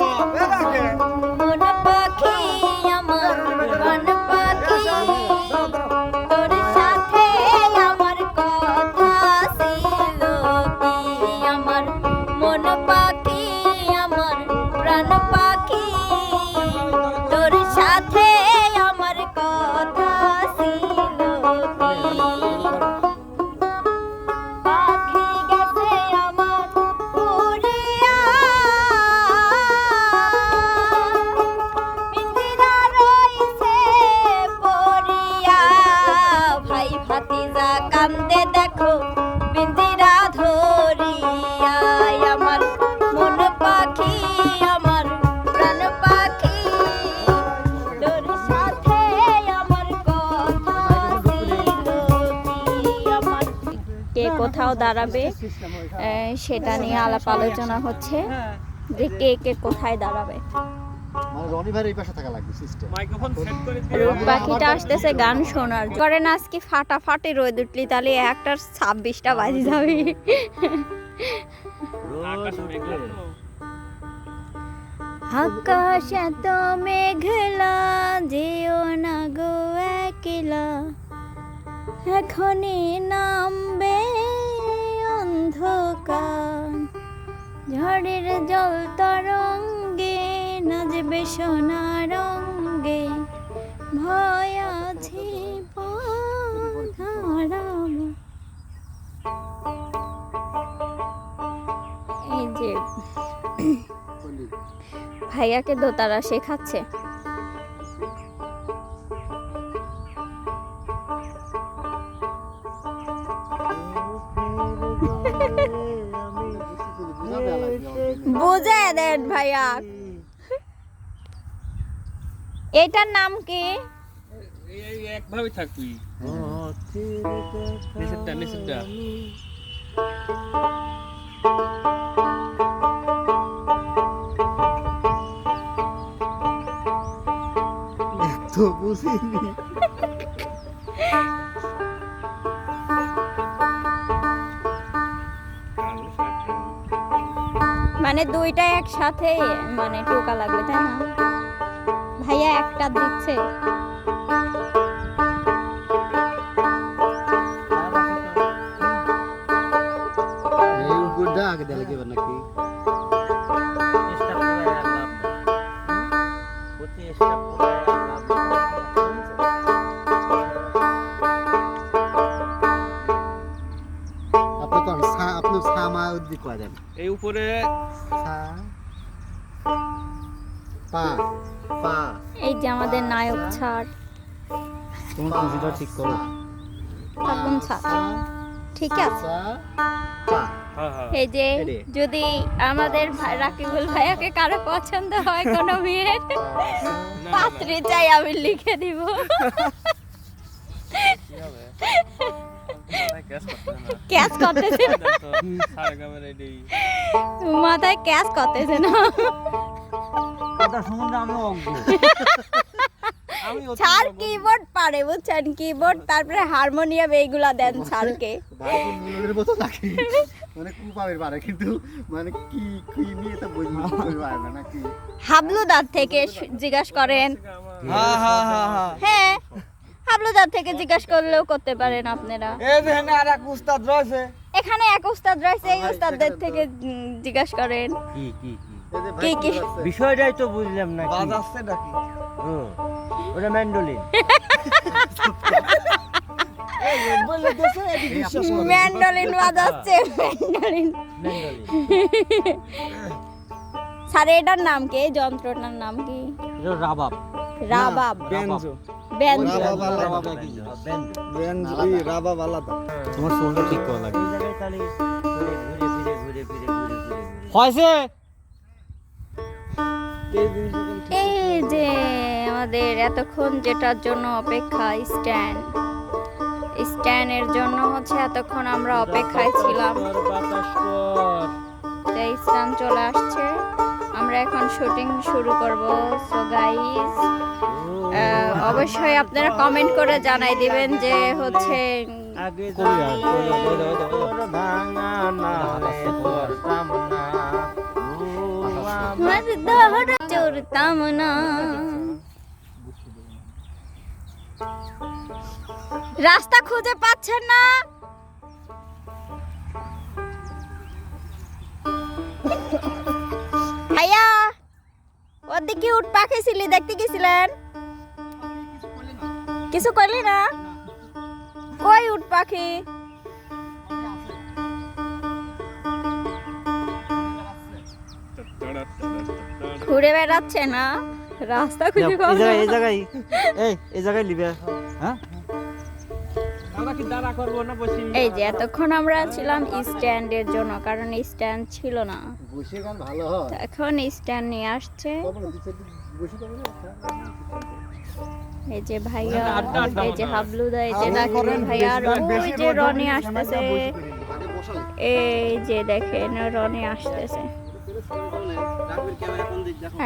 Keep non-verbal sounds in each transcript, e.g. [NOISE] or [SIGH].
মন পাখি কোথাও দাঁড়াবে সেটা নিয়ে আলাপ আলোচনা হচ্ছে। যে কে কে কোথায় দাঁড়াবে। মানে রনি ভাইয়ের এই পাশে থাকা লাগবে সিস্টেম মাইক্রোফোন সেট করে রূপ পাখিটা আসতেছে গান শোনার। করেন আজকে ফাটাফাটি রোদ উঠলি তাহলে একটার ছাব্বিশটা বাজি যাবে। আকাশ তো। এত মেঘলা যেও না গো একলা। এখনই নামবে অন্ধকার। ঝড়ের জল তরঙ্গে নাচবে সোনা রঙ্গে ভয় আছে। এই যে ভাইয়াকে দোতারা শেখাচ্ছে। বুঝে দেন ভাইয়া। এটার নাম কি? একভাবে থাক তুই নিচেরটা নিচেরটা। তো বুঝিনি। মানে দুইটা একসাথে মানে টোকা লাগবে তাই না? ভাইয়া একটা দিচ্ছে। এই উপরটা আগে দেওয়া লাগবে নাকি? আপনি দেন। এই উপরে পা পা এই যে আমাদের নায়ক ছাড়। তোমার কম্পিউটার ঠিক করো। থাকুন ছাড়। ঠিক আছে। হ্যাঁ হ্যাঁ। এই যে যদি আমাদের ভাই- রাকিবুল ভাইয়াকে কারও পছন্দ হয় কোনো মেয়ের পাত্রী চাই আমি লিখে দিব। [LAUGHS] কি করতেছে না। মাথায় ক্যাশ করতেছে না। [LAUGHS] ছাড় কিবোর্ড পারে বুঝছেন? কিবোর্ড তারপরে হারমোনিয়াম এইগুলা দেন ছাড়কে। মানে কু পাবে পারে কিন্তু মানে কি কি নিয়ে তো বুঝতে পারবে না নাকি? হাবলুদার থেকে জিজ্ঞাসা করেন। হ্যাঁ হ্যাঁ হ্যাঁ। হ্যাঁ। হাবলুদার থেকে জিজ্ঞাসা করলেও করতে পারেন আপনারা। এই যে হেনে আর এক উস্তাদ রয়েছে। এখানে এক উস্তাদ রয়েছে এই উস্তাদদের থেকে জিজ্ঞাসা করেন। কি কি কি? কি বিষয়টাই তো বুঝলাম না বাজাচ্ছে নাকি? হুম। ওটা ম্যান্ডোলিন ম্যান্ডোলিন বাজাচ্ছে ম্যান্ডোলিন ম্যান্ডোলিন স্যার এটার নাম কি? যন্ত্রটার নাম কি? রাবাব। রাবাব। বেনজো। বেনজো। রাবাব আলাদা। তোমার শোলটা ঠিক করা লাগে এই জায়গায় তাহলে ঘুরে ঘুরে ফিরে ঘুরে ফিরে ঘুরে ফিরে ঘুরে হয়েছে? এই যে আমাদের এতক্ষণ যেটার জন্য অপেক্ষা স্ট্যান্ড স্ট্যান্ডের জন্য হচ্ছে এতক্ষণ আমরা অপেক্ষায় ছিলাম। স্ট্যান্ড চলে আসছে। আমরা এখন শুটিং শুরু করব। সো গাইস অবশ্যই আপনারা কমেন্ট করে জানাই দিবেন যে হচ্ছে রাস্তা খুঁজে পাচ্ছেন না। ওদিকে উঠ পাখি ছিলি দেখতে গেছিলেন? কিছু করলি না? কই উঠ পাখি? ঘুরে বেড়াচ্ছে না? রাস্তা খুঁজে। এই জায়গায় এই এই জায়গায় লিবে হ্যাঁ? এই যে এতক্ষণ আমরা ছিলাম স্ট্যান্ডের জন্য কারণ স্ট্যান্ড ছিল না। বসে গান ভালো হয়। তো এখন স্ট্যান্ড নিয়ে আসছে। এই যে ভাইয়া এই যে হাবলুদা এই যে দেখেন ভাইয়া আর ওই যে রনি আসতেছে। এই যে দেখেন রনি আসতেছে।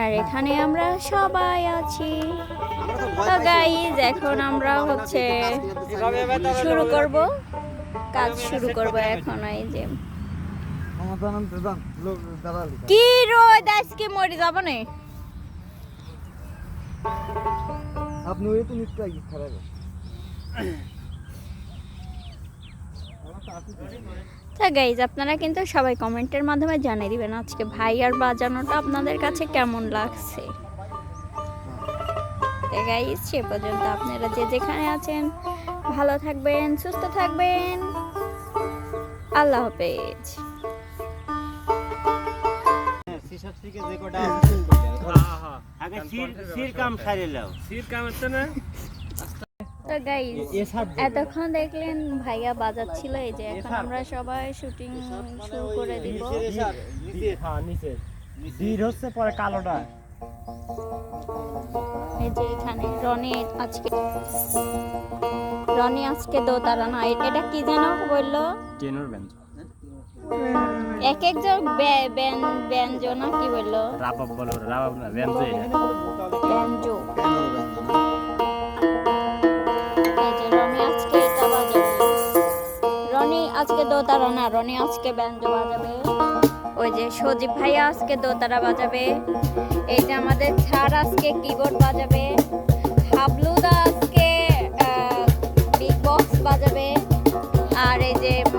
আর এখানে আমরা সবাই আছি। তো গাইজ এখন আমরা হচ্ছে শুরু করব। কাজ শুরু করব এখন এই যে। কি রোদ আজকে মরে যাব না। আপনি ওই তো নিতে আগে খারাপ তা গাইজ আপনারা কিন্তু সবাই কমেন্টের মাধ্যমে জানিয়ে দিবেন আজকে ভাই আর বাজানোটা আপনাদের কাছে কেমন লাগছে। গাইজ সে পর্যন্ত আপনারা যে যেখানে আছেন ভালো থাকবেন সুস্থ থাকবেন। আল্লাহ হাফেজ। সিসার থেকে যে কটা আগে সির সির কাম সারে কাম হচ্ছে না? তো গাইজ এতক্ষণ দেখলেন ভাইয়া বাজাচ্ছিল এই যে এখন আমরা সবাই শুটিং শুরু করে দিব। হ্যাঁ হচ্ছে পরে কালোটা। এই যে এখানে রনি আজকে রনি আজকে দোতারা না এটা কি যেন বলল? Tenor band. এক একজন ব্যঞ্জনা কি বলল? রাপাপ বলো রাপাপ না রনি আজকে ব্যঞ্জো বাজাবে। ওই যে সজীব ভাইয়া আজকে দোতারা বাজাবে। এই যে আমাদের ছাড় আজকে কিবোর্ড বাজাবে। হাবলুদা আজকে বিগ বক্স বাজাবে।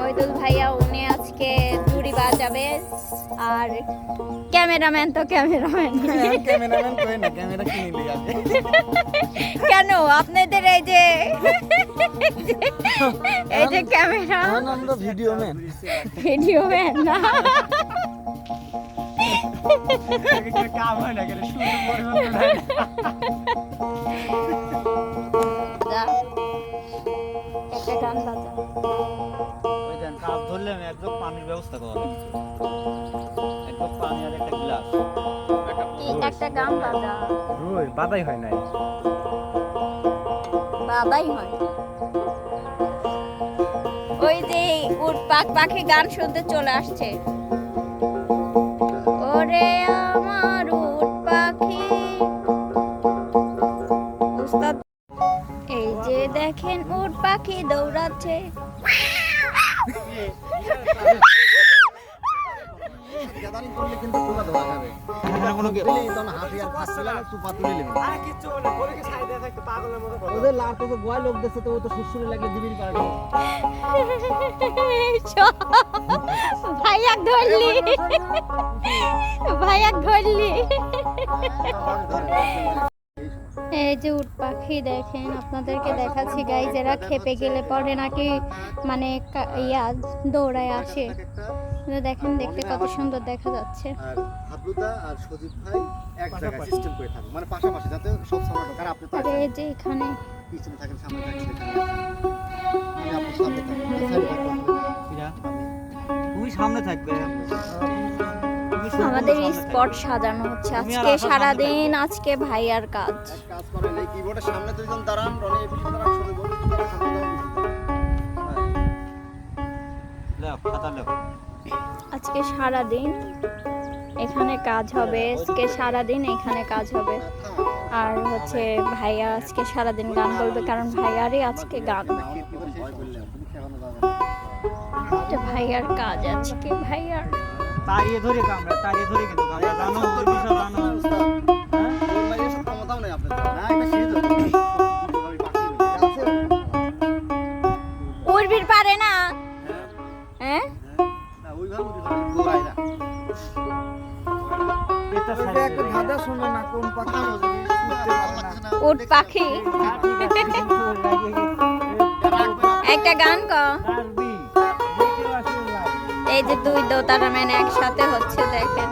মহিদুল ভাইয়া উনি আজকে জুড়ি বাজাবে। আর ক্যামেরাম্যান তো ক্যামেরাম্যান। ক্যামেরাম্যান কই না ক্যামেরা কিনে লিয়ে আগে কেন? আপনাদের এই যে এই যে ক্যামেরা আমরা ভিডিও ম্যান ভিডিও ম্যান না। কাম হয় না গেলে শুরু করবে ব্যবস্থা করা লাগছে একদম পানি আর একটা গ্লাস। একটা গান বাজা। রুই বাদাই হয় নাই। বাবাই হয়। ওই যে উট পাক পাখি গান শুনতে চলে আসছে। ওরে আমার উট পাখি। উস্তাদ এই যে দেখেন উট পাখি দৌড়াচ্ছে। কথা। ওদের লাট তো গোয়া লোক দেখছে তো ও তো সুসুরে লাগে দিবির পারে ভাইয়া ধরলি। ভাইয়া ধরলি। এই যে উট পাখি দেখেন আপনাদেরকে দেখাচ্ছি গাইজ এরা খেপে গেলে পরে নাকি মানে ইয়া দৌড়ায় আসে। দেখেন দেখতে কত সুন্দর দেখা যাচ্ছে। আর হাবলুদা আর সজীব ভাই এক জায়গায় সিস্টেম করে থাকুন। মানে পাশাপাশি যাতে সব সামনে ঢোকার আপনি তো এই যে এখানে। পিছনে থাকেন সামনে থাকেন সেখানে। মানে আপনি সামনে থাকেন কিরা? তুমি সামনে থাকবে। আমাদের স্পট সাজানো হচ্ছে। আজকে আসার সারাদিন আজকে ভাইয়ার কাজ। কাজ এই কিবোর্ডের সামনে দুইজন দাঁড়ান রনি এই পিছনে দাঁড়ান সজীব। লেও খাতা লেও। আজকে সারা দিন এখানে কাজ হবে আজকে সারা দিন এখানে কাজ হবে। আর হচ্ছে ভাইয়া আজকে সারা দিন গান বলবে কারণ ভাইয়ারই আজকে গান। এটা ভাইয়ার কাজ আজকে ভাইয়ার তাড়িয়ে ধরে কামরা তাড়িয়ে ধরে কিন্তু কামড়া। জানো জানো। একটা গান ক এই যে দুই দোতারা মানে একসাথে হচ্ছে দেখেন।